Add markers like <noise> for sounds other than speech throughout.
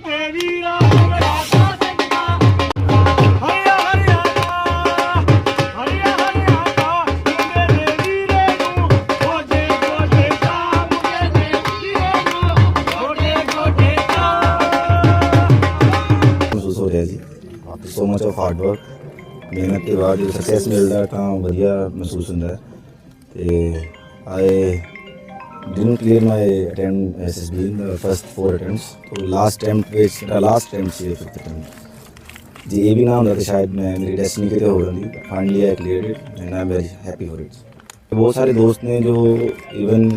ਤੇ ਵੀਰਾ ਰਾਜਾ ਸਿੰਘਾ ਹਰਿਆ ਹਰਿਆ ਹਰਿਆ ਹਰਿਆ ਦਾ ਮੇਰੇ ਵੀਰੇ ਨੂੰ ਕੋਟੇ ਕੋਟੇ ਦਾ ਮੇਰੇ ਵੀਰੇ ਨੂੰ ਕੋਟੇ ਕੋਟੇ ਦਾ ਮਹਿਸੂਸ ਹੋ ਰਿਹਾ ਜੀ। So much of hard work ਮਿਹਨਤ ਦੇ ਬਾਅਦ ਜੋ ਸਕਸੈਸ ਮਿਲਦਾ ਤਾਂ ਵਧੀਆ ਮਹਿਸੂਸ ਹੁੰਦਾ ਤੇ ਆਏ didn't clear my attempt SSB in the first four attempts. तो last attempt ਵਿੱਚ ਮੇਰਾ last attempt ਸੀ ਫਿਫਥ attempt. ਜੇ ਇਹ ਵੀ ਨਾ ਹੁੰਦਾ ਤਾਂ ਸ਼ਾਇਦ ਮੈਂ ਮੇਰੀ ਡੈਸਟੀਨੀ ਕਿਤੇ ਹੋ ਜਾਂਦੀ finally I cleared it and I am very happy for it ਬਹੁਤ ਸਾਰੇ ਦੋਸਤ ਨੇ ਜੋ even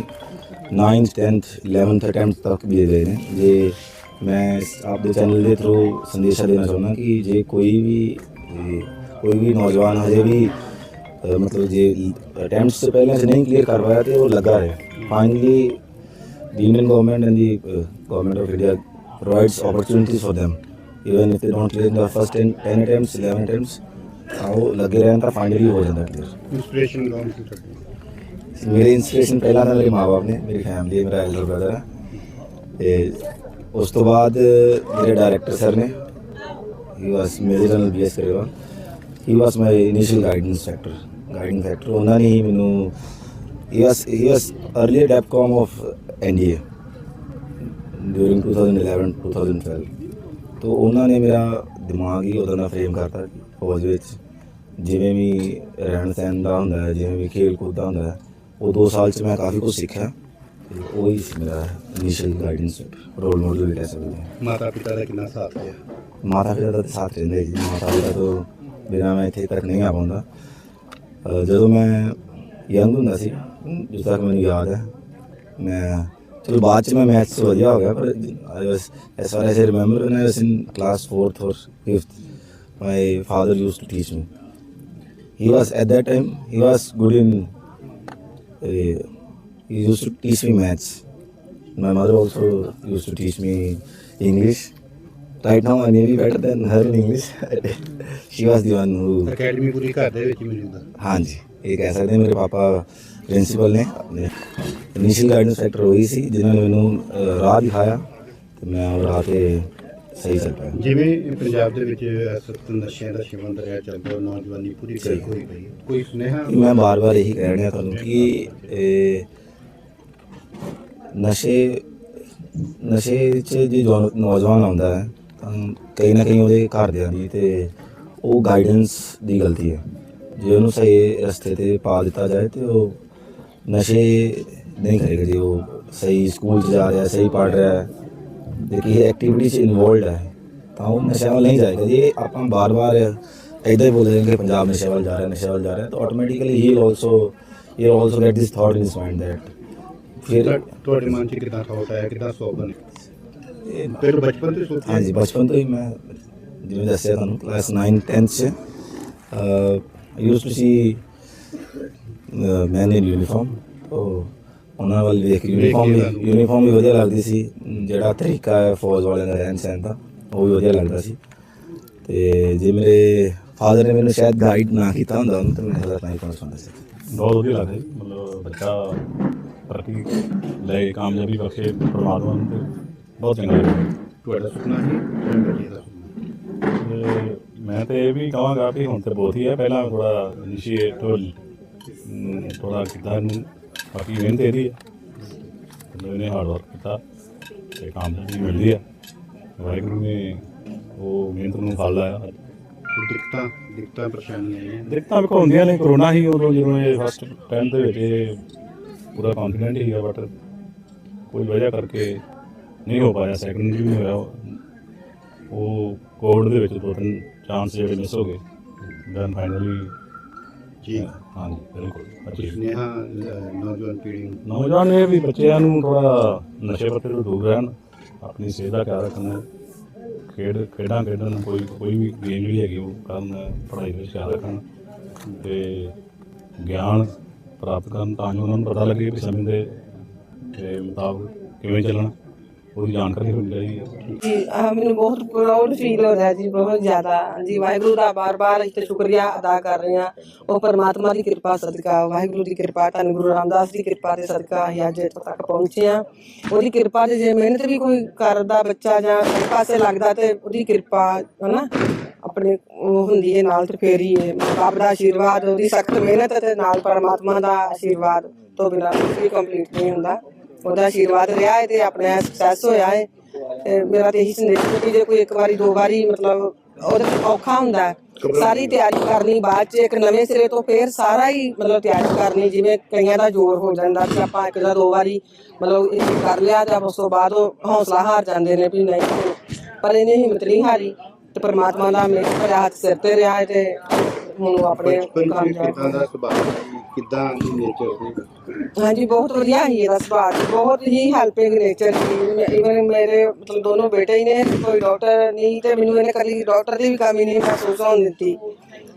9th 10th 11th attempt ਤੱਕ ਵੀ ਦੇ ਗਏ ਨੇ ਜੇ ਮੈਂ ਇਸ- ਆਪਦੇ ਚੈਨਲ ਦੇ ਥਰੂ ਸੰਦੇਸ਼ਾ ਦੇਣਾ ਚਾਹੁੰਦਾ ਕਿ ਜੇ ਕੋਈ ਵੀ ਇਹ, ਕੋਈ ਵੀ ਨੌਜਵਾਨ ਹਜੇ ਵੀ ਅ, ਮਤਲਬ ਜੇ ਅਟੈਂਪਟਸ ਤੋਂ ਪਹਿਲਾਂ से नहीं क्लियर कर पाया तो वो लगा है finally the Indian government and the uh, government of India provides opportunities for them even if they don't clear in the first 10, 10 attempts 11 attempts ਤਾਂ ਉਹ ਲੱਗੇ ਰਹਿਣ ਤਾਂ ਫਾਈਨਲੀ ਹੋ ਜਾਂਦਾ ਕਲੀਅਰ ਇੰਸਪੀਰੇਸ਼ਨ ਕੌਣ ਸੀ ਤੁਹਾਡੀ ਮੇਰੇ ਇੰਸਪੀਰੇਸ਼ਨ ਪਹਿਲਾਂ ਤਾਂ ਮੇਰੇ ਮਾਪੇ ਨੇ ਮੇਰੀ ਫੈਮਿਲੀ ਮੇਰਾ ਐਲਡਰ ਬ੍ਰਦਰ ਹੈ ਤੇ ਉਸ ਤੋਂ ਬਾਅਦ ਮੇਰੇ ਡਾਇਰੈਕਟਰ ਸਰ ਨੇ he was major general BS Kareva he was my initial guidance factor guiding factor ਉਹਨਾਂ ਨੇ ਹੀ ਮੈਨੂੰ he was he was early ਡੈਪਕੌਮ of NDA during 2011 2012 ਤੋਂ ਉਹਨਾਂ ਨੇ ਮੇਰਾ ਦਿਮਾਗ ਹੀ ਉਹਦਾ ਦਾ ਫਰੇਮ ਕਰਤਾ ਫੌਜ ਵਿੱਚ। ਜਿਵੇਂ ਵੀ ਰਹਿਣ ਸਹਿਣ ਦਾ ਹੁੰਦਾ ਹੈ ਜਿਵੇਂ ਵੀ ਖੇਲ ਕੂਦ ਦਾ ਹੁੰਦਾ ਹੈ ਉਹ 2 ਸਾਲ ਚ ਮੈਂ ਕਾਫੀ ਕੁਝ ਸਿੱਖਿਆ ਤੇ ਉਹ ਹੀ ਸੀ ਮੇਰਾ ਇਨੀਸ਼ੀਅਲ ਗਾਈਡੈਂਸ ਰੋਲ ਮਾਡਲ ਵੀ ਕਹਿ ਸਕਦੇ ਹਾਂ। ਮਾਤਾ ਪਿਤਾ ਦਾ ਕਿੰਨਾ ਸਾਥ ਹੈ ਮਾਤਾ ਪਿਤਾ ਦਾ ਸਾਥ ਰਹਿੰਦਾ ਜੀ। ਮਾਤਾ ਪਿਤਾ ਤੋਂ ਬਿਨਾਂ ਮੈਂ ਇੱਥੇ ਤੱਕ ਨਹੀਂ ਆ ਪਾਉਂਦਾ। ਜਦੋਂ ਮੈਂ ਯੰਗ ਹੁੰਦਾ ਸੀ ਜਿਸ ਤੱਕ ਮੈਨੂੰ ਯਾਦ ਹੈ ਮੈਂ ਚਲੋ ਬਾਅਦ ਚ ਮੈਂ ਮੈਥਸ ਵਧੀਆ ਹੋ ਗਿਆ ਪਰ I was as far as I remember when I was in class 4th or 5th my father used to teach me he was at that time he was good in uh, he used to teach me maths my mother also used to teach me english right now i may be better than her in english. <laughs> She was the one who academy ਪੂਰੀ ਘਰ ਦੇ ਵਿੱਚ ਮਿਲੀ ਹੁੰਦਾ ਹਾਂਜੀ। ਇਹ ਕਹਿ ਸਕਦੇ ਹਾਂ ਮੇਰੇ ਪਾਪਾ ਪ੍ਰਿੰਸੀਪਲ ਨੇ। ਆਪਣੇ ਇਨੀਸ਼ੀਅਲ ਗਾਈਡੈਂਸ ਫੈਕਟਰ ਹੋਈ ਸੀ ਜਿਨ੍ਹਾਂ ਨੇ ਮੈਨੂੰ ਰਾਹ ਦਿਖਾਇਆ ਤੇ ਮੈਂ ਉਹ ਰਾਹ ਤੇ ਸਹੀ ਚੱਲ ਪਿਆ। ਜਿਵੇਂ ਪੰਜਾਬ ਦੇ ਵਿੱਚ ਵਕਤ ਨਸ਼ਿਆਂ ਦਾ ਸੇਵਨ ਦਰਿਆ ਚੱਲਦਾ ਨੌਜਵਾਨੀ ਪੂਰੀ ਕਰ ਹੋਈ ਪਈ ਹੈ। ਕੋਈ ਸੁਨੇਹਾ? ਮੈਂ ਬਾਰ-ਬਾਰ ਇਹੀ ਕਹਿ ਰਿਹਾ ਤੁਹਾਨੂੰ ਕਿ ਇਹ ਨਸ਼ੇ ਨਸ਼ੇ 'ਚ ਜੇ ਜੋ ਨੌਜਵਾਨ ਆਉਂਦਾ ਹੈ ਕਈ ਨਾ ਕਈ ਉਹਦੇ ਘਰਦਿਆਂ ਦੀ ਤੇ ਉਹ ਗਾਈਡੈਂਸ ਦੀ ਗਲਤੀ ਹੈ। ਜੇ ਉਹਨੂੰ ਸਹੀ ਰਸਤੇ ਤੇ ਪਾ ਦਿੱਤਾ ਜਾਏ ਤੇ ਉਹ ਨਸ਼ੇ ਨਹੀਂ ਕਰੇਗਾ ਜੇ। ਉਹ ਸਹੀ ਸਕੂਲ 'ਚ ਜਾ ਰਿਹਾ, ਸਹੀ ਪੜ੍ਹ ਰਿਹਾ ਹੈ ਤੇ ਕਿਸੇ ਐਕਟੀਵਿਟੀ 'ਚ ਇਨਵੋਲਡ ਹੈ, ਤਾਂ ਉਹ ਨਸ਼ਿਆਂ ਵੱਲ ਨਹੀਂ ਜਾਏਗਾ। ਜੇ ਆਪਾਂ ਬਾਰ-ਬਾਰ ਇਦਾਂ ਹੀ ਬੋਲਦੇ ਹਾਂ ਕਿ ਪੰਜਾਬ ਨਸ਼ੇ ਵੱਲ ਜਾ ਰਿਹਾ ਨਸ਼ੇ ਵੱਲ ਜਾ ਰਿਹਾ, ਤਾਂ automatically he also he also get this thought in his mind that ਫਿਰ ਤੁਹਾਡੇ ਮਨ 'ਚ ਕਿੱਦਾਂ ਥਾਟ ਆਇਆ, ਕਿੱਦਾਂ ਸੋਚ ਬਣੀ ਇਹ ਫਿਰ ਬਚਪਨ ਤੋਂ ਸੋਚਿਆ? ਹਾਂਜੀ ਬਚਪਨ ਤੋਂ ਹੀ ਮੈਂ ਜਿਵੇਂ ਦੱਸਿਆ ਤੁਹਾਨੂੰ ਕਲਾਸ 9 10th ਚ used to see man uniform ਉਹ ਉਹਨਾਂ ਵੱਲ ਵੇਖ ਕੇ ਯੂਨੀਫਾਰਮ ਵੀ ਯੂਨੀਫਾਰਮ ਵੀ ਵਧੀਆ ਲੱਗਦੀ ਸੀ ਜਿਹੜਾ ਤਰੀਕਾ ਹੈ ਫੌਜ ਵਾਲਿਆਂ ਦਾ ਰਹਿਣ ਸਹਿਣ ਦਾ ਉਹ ਵੀ ਵਧੀਆ ਲੱਗਦਾ ਸੀ। ਤੇ ਜੇ ਮੇਰੇ ਫਾਦਰ ਨੇ ਮੈਨੂੰ ਸ਼ਾਇਦ ਗਾਈਡ ਨਾ ਕੀਤਾ ਹੁੰਦਾ ਤਾਂ ਮੈਂ ਹਾਲਤ ਨਹੀਂ ਪਹੁੰਚ ਸਕਦਾ ਸੀ। ਬਹੁਤ ਵਧੀਆ ਲੱਗਦਾ ਮਤਲਬ ਬੱਚਾ ਤਰੱਕੀ ਲੈ ਕਾਮਯਾਬੀ ਬਖਸ਼ੇ ਪਰਮਾਤਮਾ ਨੂੰ ਬਹੁਤ ਚੰਗਾ ਤੁਹਾਡਾ ਸੁਪਨਾ ਤੁਹਾਡੇ ਬੱਚੇ ਦਾ ਸੁਪਨਾ ਤੇ ਮੈਂ ਤੇ ਇਹ ਵੀ ਕਹਾਂਗਾ ਕਿ ਹੁਣ ਤੇ ਬਹੁਤ ਹੀ ਹੈ ਪਹਿਲਾਂ ਥੋੜਾ ਇਨੀਸ਼ੀਏਟ ਥੋੜਾ ਕਿਦਾਂ ਨੂੰ ਬਾਕੀ ਮਿਹਨਤ ਇਹਦੀ ਹੈ। ਮਤਲਬ ਇਹਨੇ ਹਾਰਡ ਵਰਕ ਕੀਤਾ ਤੇ ਕਾਮਯਾਬੀ ਮਿਲਦੀ ਹੈ। ਵਾਹਿਗੁਰੂ ਨੇ ਉਹ ਮਿਹਨਤ ਨੂੰ ਫਲ ਲਾਇਆ। ਦਿੱਕਤਾਂ ਦਿੱਕਤਾਂ ਪਰੇਸ਼ਾਨੀਆਂ ਆਈਆਂ ਦਿੱਕਤਾਂ ਵੀ ਹੁੰਦੀਆਂ ਨੇ ਕਰੋਨਾ ਹੀ ਉਦੋਂ ਜਦੋਂ ਇਹ ਫਸਟ ਟਾਈਮ ਦੇ ਵਿੱਚ ਇਹ ਪੂਰਾ ਕੌਨਫੀਡੈਂਟ ਸੀਗਾ ਬਟ ਕੋਈ ਵਜ੍ਹਾ ਕਰਕੇ ਨਹੀਂ ਹੋ ਪਾਇਆ ਸੈਕੰਡ ਵੀ ਹੋਇਆ ਉਹ। ਕੋਵਿਡ ਦੇ ਵਿੱਚ ਦੋ ਤਿੰਨ ਚਾਂਸ ਜਿਹੜੇ ਮਿਸ ਹੋ ਗਏ। ਦੈਨ ਫਾਈਨਲੀ ਜੀ। ਹਾਂਜੀ ਬਿਲਕੁਲ। ਅੱਛੀ ਸੁਨੇਹਾ ਨੌਜਵਾਨ ਪੀੜ੍ਹੀ ਨੂੰ। ਨੌਜਵਾਨ ਇਹ ਵੀ ਬੱਚਿਆਂ ਨੂੰ ਥੋੜਾ ਨਸ਼ੇ ਪੱਤੇ ਤੋਂ ਦੂਰ ਰਹਿਣ ਆਪਣੀ ਸਿਹਤ ਦਾ ਖਿਆਲ ਰੱਖਣ। ਖੇਡ ਖੇਡਾਂ ਖੇਡਣ ਕੋਈ ਕੋਈ ਵੀ ਗੇਮ ਵੀ ਹੈਗੀ ਉਹ ਕਰਨ ਪੜ੍ਹਾਈ ਵਿੱਚ ਖਿਆਲ ਰੱਖਣ। ਤੇ ਗਿਆਨ ਪ੍ਰਾਪਤ ਕਰਨ ਤਾਂ ਜੋ ਉਹਨਾਂ ਨੂੰ ਪਤਾ ਲੱਗੇ ਕਿ ਸਮੇਂ ਦੇ ਮੁਤਾਬਕ ਕਿਵੇਂ ਚੱਲਣਾ। ਉਹਦੀ ਜਾਣਕਾਰੀ ਹੋਣੀ ਚਾਹੀਦੀ ਹੈ ਜੀ। ਆਹ ਮੈਨੂੰ ਬਹੁਤ ਪ੍ਰਾਊਡ ਫੀਲ ਹੋ ਰਿਹਾ ਜੀ, ਬਹੁਤ ਜ਼ਿਆਦਾ। ਜੀ, ਵਾਹਿਗੁਰੂ ਦਾ ਬਾਰ-ਬਾਰ ਅਸੀਂ ਸ਼ੁਕਰੀਆ ਅਦਾ ਕਰ ਰਹੇ ਹਾਂ। ਉਹ ਪਰਮਾਤਮਾ ਦੀ ਕਿਰਪਾ, ਸਦਕਾ। ਵਾਹਿਗੁਰੂ ਦੀ ਕਿਰਪਾ, ਧੰਨ ਗੁਰੂ ਰਾਮਦਾਸ ਦੀ ਕਿਰਪਾ ਦੇ ਸਦਕਾ ਅਸੀਂ ਅੱਜ ਇੱਥੋਂ ਤੱਕ ਪਹੁੰਚੇ ਹਾਂ। ਉਹਦੀ ਕਿਰਪਾ ਦੇ ਜੇ ਮਿਹਨਤ ਵੀ ਕੋਈ ਕਰਦਾ ਬੱਚਾ ਜਾਂ ਇੱਕ ਪਾਸੇ ਲੱਗਦਾ ਤੇ ਉਹਦੀ ਕਿਰਪਾ, ਹਨਾ, ਆਪਣੇ ਉਹ ਹੁੰਦੀ ਹੈ, ਨਾਲ ਤੇ ਫੇਰ ਹੀ ਹੈ ਬਾਪ ਦਾ ਆਸ਼ੀਰਵਾਦ, ਉਹਦੀ ਸਖਤ ਮਿਹਨਤ ਤੇ ਨਾਲ ਪਰਮਾਤਮਾ ਦਾ ਆਸ਼ੀਰਵਾਦ ਤੋਂ ਬਿਨਾਂ ਕੁਝ ਵੀ ਕੰਪਲੀਟ ਨਹੀਂ ਹੁੰਦਾ। ਉਹਦਾ ਆਸ਼ੀਰਵਾਦ ਰਿਹਾ ਹੈ ਤੇ ਆਪਣਾ ਸਕਸੈਸ ਹੋਇਆ ਹੈ ਤੇ ਮੇਰਾ ਤੇ ਇਹੀ ਸੰਦੇਸ਼ ਹੈ ਕਿ ਜੇ ਕੋਈ ਇੱਕ ਵਾਰੀ ਦੋ ਵਾਰੀ ਮਤਲਬ ਉਹਦੇ ਵਿੱਚ ਔਖਾ ਹੁੰਦਾ ਹੈ। ਸਾਰੀ ਤਿਆਰੀ ਕਰਨੀ ਬਾਅਦ ਚ ਇੱਕ ਨਵੇਂ ਸਿਰੇ ਤੋਂ ਫੇਰ ਸਾਰਾ ਹੀ ਮਤਲਬ ਤਿਆਰੀ ਕਰਨੀ ਜਿਵੇਂ ਕਈਆਂ ਦਾ ਜ਼ੋਰ ਹੋ ਜਾਂਦਾ ਕਿ ਆਪਾਂ ਇੱਕ ਜਾਂ ਦੋ ਵਾਰੀ ਮਤਲਬ ਇਹ ਕਰ ਲਿਆ ਜਾਂ ਉਸ ਤੋਂ ਬਾਅਦ ਉਹ ਹੌਸਲਾ ਹਾਰ ਜਾਂਦੇ ਨੇ ਵੀ ਨਹੀਂ ਪਰ ਇਹਨੇ ਹਿੰਮਤ ਨਹੀਂ ਹਾਰੀ ਤੇ ਪ੍ਰਮਾਤਮਾ ਦਾ ਮੇਰੇ ਹੱਥ ਸਿਰ ਤੇ ਰਿਹਾ ਹੈ ਤੇ ਹੁਣ ਉਹ ਆਪਣੇ ਬਚਪਨ ਚ ਕਾਮਯਾਬ ਕਿਦਾਂ ਦਾ ਸੁਭਾਅ ਸੀ? ਕਿਦਾਂ ਦੀ ਨੇਚਰ ਸੀ? ਹਾਂਜੀ ਬਹੁਤ ਵਧੀਆ ਹੀ ਇਹਦਾ ਸੁਭਾਅ ਜੀ, ਬਹੁਤ ਹੀ ਹੈਲਪਿੰਗ ਨੇਚਰ ਸੀ। ਇਵਨ ਮੇਰੇ ਮਤਲਬ ਦੋਨੋਂ ਬੇਟੇ ਹੀ ਨੇ ਕੋਈ ਡਾਕਟਰ ਨਹੀਂ ਤੇ ਮੈਨੂੰ ਇਹਨੇ ਕਦੀ ਡਾਕਟਰ ਦੀ ਵੀ ਕਮੀ ਨਹੀਂ ਮਹਿਸੂਸ ਹੋਣ ਦਿੱਤੀ।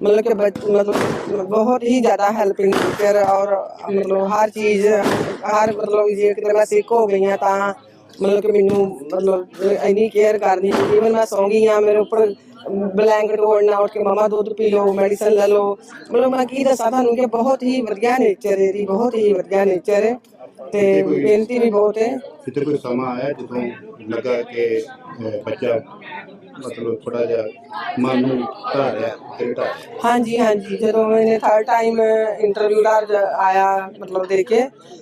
ਮਤਲਬ ਕਿ ਬੱਚ- ਮਤਲਬ ਬਹੁਤ ਹੀ ਜ਼ਿਆਦਾ ਹੈਲਪਿੰਗ ਨੇਚਰ ਔਰ ਮਤਲਬ ਹਰ ਚੀਜ਼ ਹਰ ਮਤਲਬ ਜੇ ਕਿਤੇ ਮੈਂ ਸਿੱਖ ਹੋ ਗਈ ਹਾਂ ਤਾਂ ਮਤਲਬ ਕਿ ਮੈਨੂੰ ਮਤਲਬ ਇੰਨੀ ਕੇਅਰ ਕਰਦੀ ਇਵਨ ਮੈਂ ਸੌਂ ਗਈ ਹਾਂ ਮੇਰੇ ਉੱਪਰ ਬਲੈਂਕਟ ਓੜਨਾ ਉੱਠ ਕੇ ਮਮਾ ਦੁੱਧ ਪੀ ਲਓ ਮੈਡੀਸਨ ਲੈ ਲਓ। ਮਤਲਬ ਮੈਂ ਕੀ ਦੱਸਾਂ ਤੁਹਾਨੂੰ ਕਿ ਬਹੁਤ ਹੀ ਵਧੀਆ ਨੇਚਰ ਹੈ ਦੀ ਬਹੁਤ ਹੀ ਵਧੀਆ ਨੇਚਰ ਹੈ। ਤੇ ਬੇਨਤੀ ਵੀ ਬਹੁਤ ਹੈ। ਕਿਤੇ ਕੋਈ ਸਮਾਂ ਆਇਆ ਜਦੋਂ ਲੱਗਾ ਕਿ ਅਹ, ਬੱਚਾ ਮਤਲਬ ਥੋੜਾ ਜਿਹਾ ਮਨ ਨੂੰ ਢਾਹ ਰਿਹਾ ਤੇ ਰਿਹਾ? ਹਾਂਜੀ ਹਾਂਜੀ। ਜਦੋਂ ਇਹਨੇ ਥਰਡ ਟਾਈਮ ਇੰਟਰਵਿਊ ਦਾ ਆਇਆ ਮਤਲਬ ਦੇ ਕੇ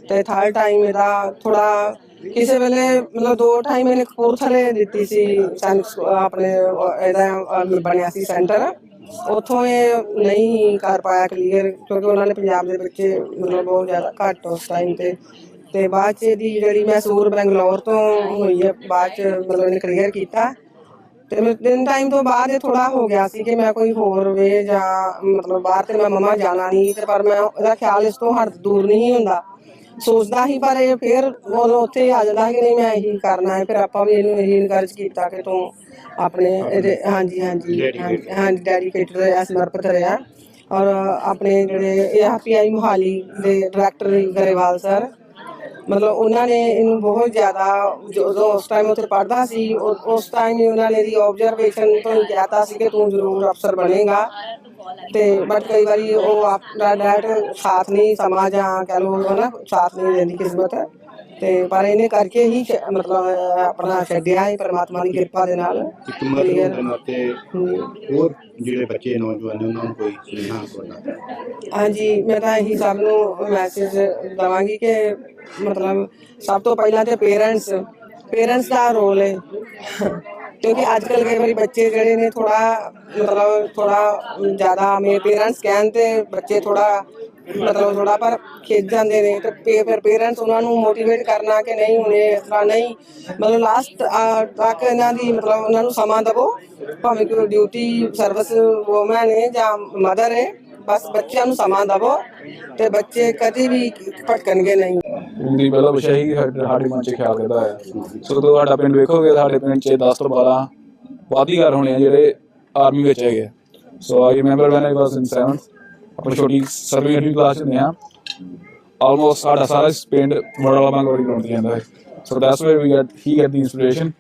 ਤੇ ਥਰਡ ਟਾਈਮ ਇਹਦਾ ਥੋੜਾ ਕਿਸੇ ਵੇਲੇ ਮਤਲਬ ਦੋ ਟਾਈਮ ਇਹਨੇ ਕਪੂਰਥਲੇ ਦਿੱਤੀ ਸੀ, ਸਾਨੂੰ ਆਪਣੇ, ਇਹਦਾ ਬਣਿਆ ਸੀ ਸੈਂਟਰ। ਉਥੋਂ ਇਹ ਨਹੀਂ ਕਰ ਪਾਇਆ ਕਲੀਅਰ ਕਿਉਂਕਿ ਉਹਨਾਂ ਨੇ ਪੰਜਾਬ ਦੇ ਬੱਚੇ ਮਤਲਬ ਬਹੁਤ ਜ਼ਿਆਦਾ ਘੱਟ ਉਸ ਟਾਈਮ ਤੇ। ਤੇ ਬਾਅਦ ਚ ਇਹਦੀ ਜਿਹੜੀ ਮੈਸੂਰ ਬੈਂਗਲੌਰ ਤੋਂ ਹੋਈ ਹੈ, ਬਾਅਦ ਚ ਮਤਲਬ ਇਹਨੇ ਕਲੀਅਰ ਕੀਤਾ। ਤੇ ਮੈਂ ਤਿੰਨ ਟਾਈਮ ਤੋਂ ਬਾਅਦ ਇਹ ਥੋੜਾ ਹੋ ਗਿਆ ਸੀ ਕਿ ਮੈਂ ਕੋਈ ਹੋਰ ਵੇ ਜਾਂ ਮਤਲਬ ਬਾਹਰ ਤੇ ਮੈਂ ਮਮਾ ਜਾਣਾ ਨਹੀਂ ਤੇ ਪਰ ਮੈਂ ਇਹਦਾ ਖਿਆਲ ਇਸ ਤੋਂ ਹਰ ਦੂਰ ਨਹੀਂ ਹੁੰਦਾ। ਸੋਚਦਾ ਹੀ ਪਰ ਇਹ ਫਿਰ ਉਹ ਉੱਥੇ ਆ ਜਾਂਦਾ ਕਿ ਨਹੀਂ ਮੈਂ ਇਹੀ ਕਰਨਾ ਹੈ। ਫਿਰ ਆਪਾਂ ਵੀ ਇਹਨੂੰ ਇਹੀ ਇਨਕਰਜ ਕੀਤਾ ਕਿ ਤੂੰ ਆਪਣੇ ਇਹਦੇ ਹਾਂਜੀ ਹਾਂਜੀ ਹਾਂਜੀ, ਹਾਂਜੀ ਡੈਡੀਕੇਟਡ ਰਿਹਾ ਸਮਰਪਿਤ ਰਿਹਾ। ਔਰ ਆਪਣੇ ਜਿਹੜੇ ਏਆਰਪੀਆਈ ਮੁਹਾਲੀ ਦੇ ਡਾਇਰੈਕਟਰ ਗਰੇਵਾਲ ਸਰ ਮਤਲਬ ਉਹਨਾਂ ਨੇ ਇਹਨੂੰ ਬਹੁਤ ਜ਼ਿਆਦਾ ਜਦੋਂ ਉਸ ਟਾਈਮ ਉੱਥੇ ਪੜ੍ਹਦਾ ਸੀ ਉਸ ਟਾਈਮ ਹੀ ਉਹਨਾਂ ਨੇ ਦੀ ਆਬਜ਼ਰਵੇਸ਼ਨ ਤੋਂ ਕਹਿਤਾ ਸੀ ਕਿ ਤੂੰ ਜ਼ਰੂਰ ਅਫਸਰ ਬਣੇਗਾ। ਤੇ ਬਟ ਕਈ ਵਾਰੀ ਉਹ ਆਪਣਾ ਡੈਡ ਸਾਥ ਨਹੀਂ ਸਮਾਂ ਜਾਂ ਕਹ ਲਓ ਹਨਾ ਸਾਥ ਨਹੀਂ ਦਿੰਦੀ ਕਿਸਮਤ ਤੇ ਪਰ ਇਹਨੇ ਕਰਕੇ ਹੀ ਮਤਲਬ ਆਪਣਾ ਛੱਡਿਆ ਹੈ ਪਰਮਾਤਮਾ ਦੀ ਕਿਰਪਾ ਦੇ ਨਾਲ। ਇੱਕ ਮਦਰ ਹੋਣ ਦੇ ਨਾਤੇ ਹੋਰ ਜਿਹੜੇ ਬੱਚੇ ਨੌਜਵਾਨ ਨੇ ਉਹਨਾਂ ਨੂੰ ਕੋਈ ਸੁਨੇਹਾ ਤੁਹਾਡਾ? ਹਾਂਜੀ ਮੈਂ ਤਾਂ ਇਹੀ ਸਭ ਨੂੰ ਮੈਸੇਜ ਦਵਾਂਗੀ ਕਿ ਮਤਲਬ ਸਭ ਤੋਂ ਪਹਿਲਾਂ ਤੇ ਪੇਰੈਂਟਸ ਪੇਰੈਂਟਸ ਦਾ ਰੋਲ ਹੈ। ਕਿਉਂਕਿ ਅੱਜ ਕੱਲ੍ਹ ਕਈ ਵਾਰੀ ਬੱਚੇ ਜਿਹੜੇ ਨੇ ਥੋੜਾ ਮਤਲਬ ਥੋੜਾ ਜ਼ਿਆਦਾ ਮੇਰੇ ਪੇਰੈਂਟਸ ਕਹਿਣ ਤੇ ਬੱਚੇ ਥੋੜਾ ਮਤਲਬ ਥੋੜਾ ਪਰ ਖਿੱਚ ਜਾਂਦੇ ਨੇ ਤੇ ਪੇ- ਫਿਰ ਪੇਰੈਂਟਸ ਉਹਨਾਂ ਨੂੰ ਮੋਟੀਵੇਟ ਕਰਨਾ ਕਿ ਨਹੀਂ ਹੁਣੇ ਇਸ ਤਰ੍ਹਾਂ ਨਹੀਂ। ਮਤਲਬ ਲਾਸਟ ਤੱਕ ਇਹਨਾਂ ਦੀ ਮਤਲਬ ਉਹਨਾਂ ਨੂੰ ਸਮਾਂ ਦਵੋ, ਭਾਵੇਂ ਕੋਈ ਡਿਊਟੀ ਸਰਵਿਸ ਵੂਮਨ ਹੈ ਜਾਂ ਮਦਰ ਹੈ ਬਸ ਬੱਚਿਆਂ ਨੂੰ ਸਮਾਂ ਦਵੋ ਤੇ ਬੱਚੇ ਕਦੇ ਵੀ ਭਟਕਣਗੇ ਨਹੀਂ। ਦੀ ਪਹਿਲਾ ਵਿਸ਼ਾ ਹੀ ਸਾਡੇ ਮਨ 'ਚ ਖਿਆਲ ਕਰਦਾ ਹੈ। ਸੋ ਜਦੋਂ ਸਾਡਾ ਪਿੰਡ ਵੇਖੋਗੇ ਸਾਡੇ ਪਿੰਡ 'ਚ 10 ਤੋਂ 12 ਵਾਦੀਗਰ ਹੋਣੇ ਆ ਜਿਹੜੇ ਆਰਮੀ ਵਿੱਚ ਹੈਗੇ ਸੋ ਆਈ remember when I was in 7th ਆਪਣੀ ਛੋਟੀ ਸਰਵਿੰਗ ਕਲਾਸ ਹੁੰਦੇ ਆ ਆਲਮੋਸਟ ਸਾਡਾ ਸਾਰਾ ਪਿੰਡ ਮੋੜਲਾ ਮੰਗੋੜੀ ਗਰਾਊਂਡ ਜਾਂਦਾ ਹੈ। So that's where we get he get the inspiration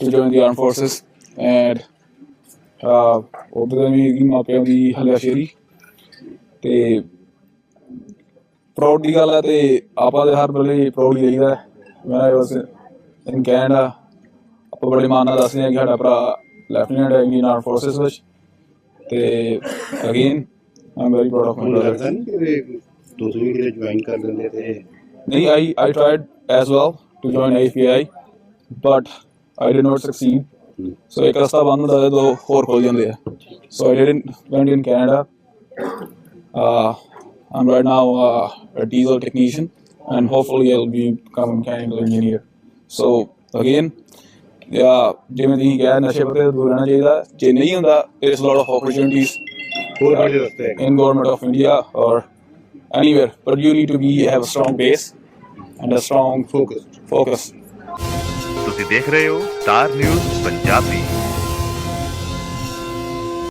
to join the armed forces and uh ਉਹਦੇ ਵੀ ਮਾਪਿਆਂ ਦੀ ਹਲਿਆਸ਼ੇਰੀ ਤੇ ਪ੍ਰਾਊਡ ਦੀ ਗੱਲ ਹੈ ਤੇ ਆਪਾਂ ਦੇ ਹਰ ਵੇਲੇ ਪ੍ਰਾਊਡ ਹੀ। ਰਹੀਦਾ ਮੈਂ ਵਾਸ ਇਨ ਕੈਨੇਡਾ ਆਪਾਂ ਬੜੇ ਮਾਣ ਨਾਲ ਦੱਸਦੇ ਹਾਂ ਕਿ ਸਾਡਾ ਭਰਾ ਲੈਫਟੀਨੈਂਟ ਹੈ ਇੰਡੀਅਨ ਆਰਮ ਫੋਰਸਸ ਵਿੱਚ। ਤੇ again I am very proud of my brother ਤੁਸੀਂ ਵੀ ਕਿਤੇ ਜੁਆਇਨ ਕਰ ਲੈਂਦੇ ਤੇ ਨਹੀਂ I I tried as well to join AFPI but I did not succeed so ਇੱਕ ਰਸਤਾ ਬੰਦ ਹੁੰਦਾ ਹੈ ਦੋ ਹੋਰ ਖੁੱਲ ਜਾਂਦੇ ਆ। So I didn't went in Canada. uh, I'm right now uh, a diesel technician, and hopefully I'll be become a mechanical engineer. So again, yeah, ਜਿਵੇਂ ਤੁਸੀਂ ਕਿਹਾ ਨਸ਼ੇ ਪੱਤੇ ਤੋਂ ਦੂਰ ਰਹਿਣਾ ਚਾਹੀਦਾ ਜੇ ਨਹੀਂ ਹੁੰਦਾ there is a lot of opportunities ਹੋਰ ਬੜੇ ਰਸਤੇ ਹੈਗੇ in government of India or anywhere, but you need to be have a strong base and a strong focus focus. ਤੁਸੀਂ ਦੇਖ ਰਹੇ ਹੋ ਸਟਾਰ ਨਿਊਜ਼ ਪੰਜਾਬੀ